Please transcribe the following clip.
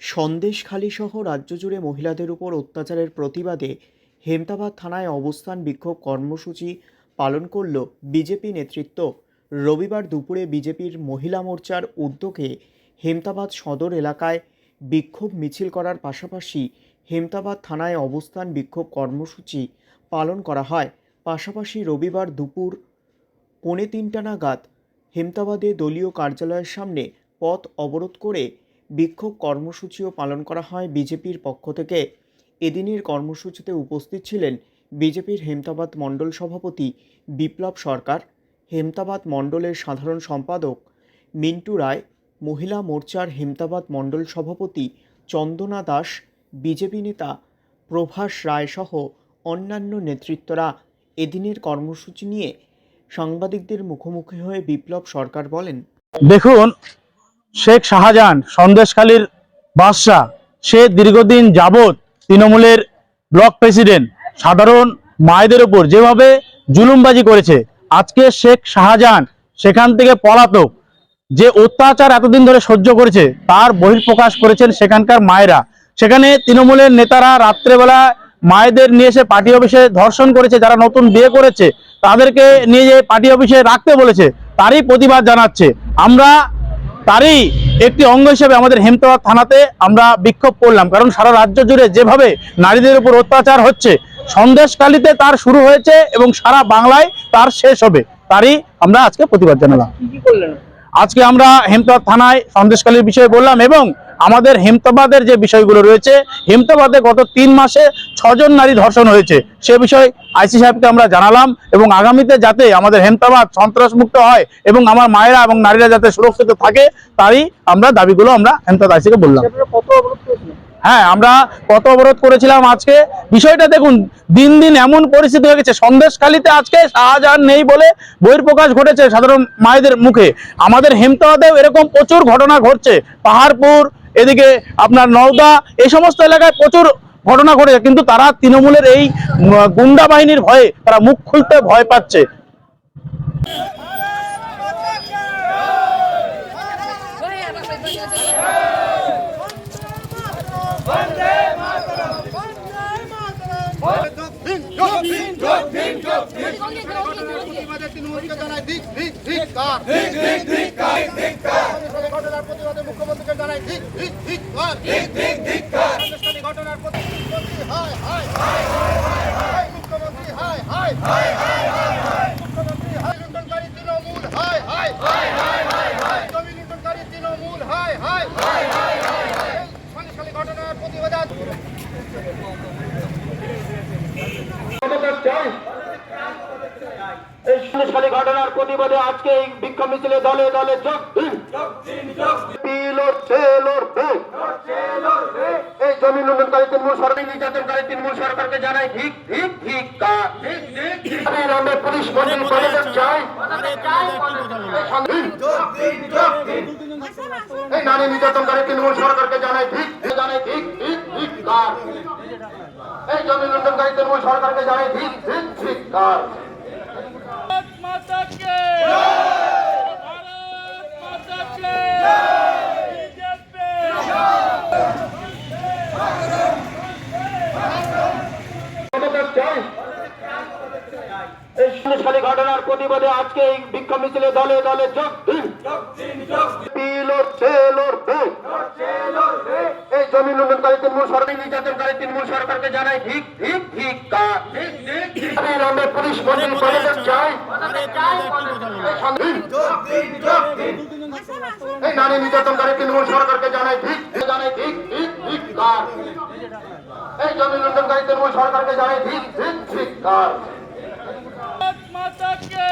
সন্দেশখালী সহ রাজ্য জুড়ে মহিলাদের উপর অত্যাচারের প্রতিবাদে হেমতাবাদ থানায় অবস্থান বিক্ষোভ কর্মসূচি পালন করল বিজেপি নেতৃত্ব। রবিবার দুপুরে বিজেপির মহিলা মোর্চার উদ্যোগে হেমতাবাদ সদর এলাকায় বিক্ষোভ মিছিল করার পাশাপাশি হেমতাবাদ থানায় অবস্থান বিক্ষোভ কর্মসূচি পালন করা হয়। পাশাপাশি রবিবার দুপুর পৌনে তিনটা নাগাদ হেমতাবাদে দলীয় কার্যালয়ের সামনে পথ অবরোধ করে বিক্ষোভ কর্মসূচিও পালন করা হয় বিজেপির পক্ষ থেকে। এদিনের কর্মসূচিতে উপস্থিত ছিলেন বিজেপির হেমতাবাদ মণ্ডল সভাপতি বিপ্লব সরকার, হেমতাবাদ মণ্ডলের সাধারণ সম্পাদক মিন্টু রায়, মহিলা মোর্চার হেমতাবাদ মণ্ডল সভাপতি চন্দনা দাস, বিজেপি নেতা প্রভাস রায় সহ অন্যান্য নেতৃত্বরা। এদিনের কর্মসূচি নিয়ে সাংবাদিকদের মুখোমুখি হয়ে বিপ্লব সরকার বলেন, দেখুন শেখ শাহজাহান, সন্দেশখালীর বাদশাহ, সে দীর্ঘদিন যাবৎ তৃণমূলের ব্লক প্রেসিডেন্ট। সাধারণ মায়েদের উপর যেভাবে জুলুমবাজি করেছে, আজকে শেখ শাহজাহান সেখান থেকে পলাতক। যে অত্যাচার এতদিন ধরে সহ্য করেছে, তার বহিঃপ্রকাশ করেছেন সেখানকার মায়েরা। সেখানে তৃণমূলের নেতারা রাত্রেবেলা মায়েদের নিয়ে এসে পার্টি অফিসে ধর্ষণ করেছে, যারা নতুন বিয়ে করেছে, তাদেরকে নিয়ে যে পার্টি অফিসে রাখতে বলেছে, তারই প্রতিবাদ জানাচ্ছে। আমরা তারই একটি অঙ্গ হিসেবে আমাদের হেমতাবাদ থানাতে আমরা বিক্ষোভ করলাম। কারণ সারা রাজ্য জুড়ে যেভাবে নারীদের উপর অত্যাচার হচ্ছে সন্দেশকালীতে তার শুরু হয়েছে এবং সারা বাংলায় তার শেষ হবে। তারই আমরা আজকে প্রতিবাদ জানালাম। আজকে আমরা হেমতাবাদ থানায় সন্দেশকালীর বিষয়ে বললাম এবং আমাদের হেমতাবাদের যে বিষয়গুলো রয়েছে হেমতাবাদে গত তিন মাসে ছজন নারী ধর্ষণ হয়েছে। সে বিষয়ে আইসি সাহেবকে আমরা জানালাম এবং আগামীতে যাতে আমাদের হেমতাবাদ সন্ত্রাসমুক্ত হয় এবং আমার মায়েরা এবং নারীরা যাতে সুরক্ষিত থাকে তারই আমরা দাবিগুলো আমরা হেমতাবাদ আইসিকে বললাম। হ্যাঁ আমরা কত অবরোধ করেছিলাম আজকে? বিষয়টা দেখুন দিন দিন এমন পরিস্থিতি হয়ে গেছে। সন্দেশখালীতে আজকে শাহজাহান নেই বলে বহির্প্রকাশ ঘটেছে সাধারণ মায়েদের মুখে। আমাদের হেমতাবাদেও এরকম প্রচুর ঘটনা ঘটছে। পাহাড়পুর এদিকে আপনার নওদা এই সমস্ত এলাকায় প্রচুর ঘটনা ঘটেছে, কিন্তু তারা তৃণমূলের এই গুন্ডা বাহিনীর ভয়ে, তারা মুখ খুলতে ভয় পাচ্ছে প্রতিবাদে তৃণমূলকে জানাই ধিক ধিক ধিক্কার। সন্দেশখালী ঘটনার প্রতিবাদে মুখ্যমন্ত্রীকে জানাই ধিক ধিক ধিক্কার। সন্দেশখালী ঘটনার প্রতি- প্রতি হায়, হায়, হায়, হায়, হায়, মুখ্যমন্ত্রী হায়, হায়, হায়, হায়, হায়, হায়, মুখ্যমন্ত্রী হায়, লুণ্ঠনকারী তৃণমূল হায়, হায়, হায়, হায়, হায়, হায়, জমি লুণ্ঠনকারী তৃণমূল হায়, হায়, হায়, হায়, হায়, হায়। এই সন্দেশখালী ঘটনার প্রতিবাদে আজ- সন্দেশখালী ঘটনার প্রতিবাদে আজকে এই বিক্ষোভ মিছিলে দলে দলে যোগ এই জমি লুণ্ঠনকারী তৃণমূল সরকার নির্যাতনকারী তৃণমূল সরকারকে জানাই ঠিক ঠিক ঠিক আমরা পুলিশ মন্ত্রী পদত্যাগ চাই। এই নারী নির্যাতনকারী তৃণমূল সরকারকে জানাই ঠিক জানাই ঠিক ঠিক ঠিক এই জমি লুণ্ঠনকারী তৃণমূল সরকারকে জানাই ঠিক ঠিক ঠিক এই সন্দেশখালী ঘটনার প্রতিবাদে আজকে এই বিক্ষোভ মিছিলে দলে দলে যোগ দিন। এই জমি লুণ্ঠনকারী তৃণমূল সরকার নির্যাতনকারী তৃণমূল সরকারকে জানাই ঠিক ঠিক ঠিক আমরা পুলিশ মন্ত্রী চাই। এই নারী নির্যাতনকারী তৃণমূল সরকারকে জানাই ঠিক জানাই ঠিক ঠিক ঠিক কার এই জমি নির্যাতনকারী তৃণমূল সরকারকে জানাই ঠিক ঠিক ঠিক কার মাতাকে